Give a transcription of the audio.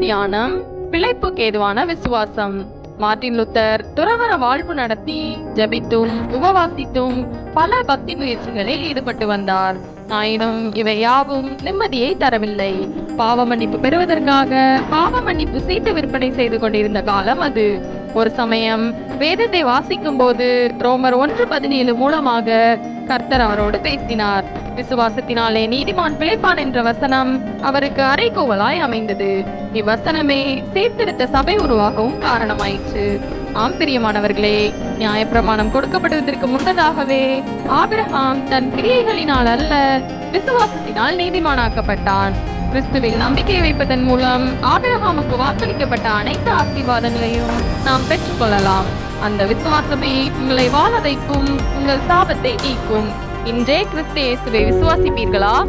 தியானம் பிழைப்புக்கு ஏதுவான விசுவாசம். மார்டின் லுத்தர் துறவர வாழ்வு நடத்தி ஜெபித்தும் உபவாசித்தும் பல பக்தி முயற்சிகளில் ஈடுபட்டு வந்தார். ஆயினும் இவை யாவும் நிம்மதியை தரவில்லை. பாவ மன்னிப்பு பெறுவதற்காக பாவ மன்னிப்பு சீட்டு விற்பனை செய்து கொண்டிருந்த காலம் அது. ஒரு சமயம் வேதத்தை வாசிக்கும் போது ரோமர் ஒன்று பதினேழு மூலமாக கர்த்தர் அவரோடு பேசினார். விசுவாசத்தினாலே நீதிமான் பிழைப்பான் என்ற வசனம் அவருக்கு அறைகோவலாய் அமைந்தது. இவ்வசனமே சீர்திருத்த சபை உருவாகவும் காரணமாயிற்று. ஆம் பிரியமானவர்களே நியாயப்பிரமாணம் கொடுக்கப்படுவதற்கு முன்னதாகவே ஆபிரகாம் தன் கிரியைகளினால் அல்ல விசுவாசத்தினால் நீதிமானாக்கப்பட்டான். கிறிஸ்துவில் நம்பிக்கை வைப்பதன் மூலம் ஆபிரகாமுக்கு வாக்களிக்கப்பட்ட அனைத்து ஆசீர்வாதங்களையும் நாம் பெற்றுக்கொள்ளலாம். அந்த விசுவாசமே உங்களை வாழ வைக்கும் உங்கள் சாபத்தை நீக்கும். இன்றே கிறிஸ்து இயேசுவை விசுவாசிப்பீர்களா?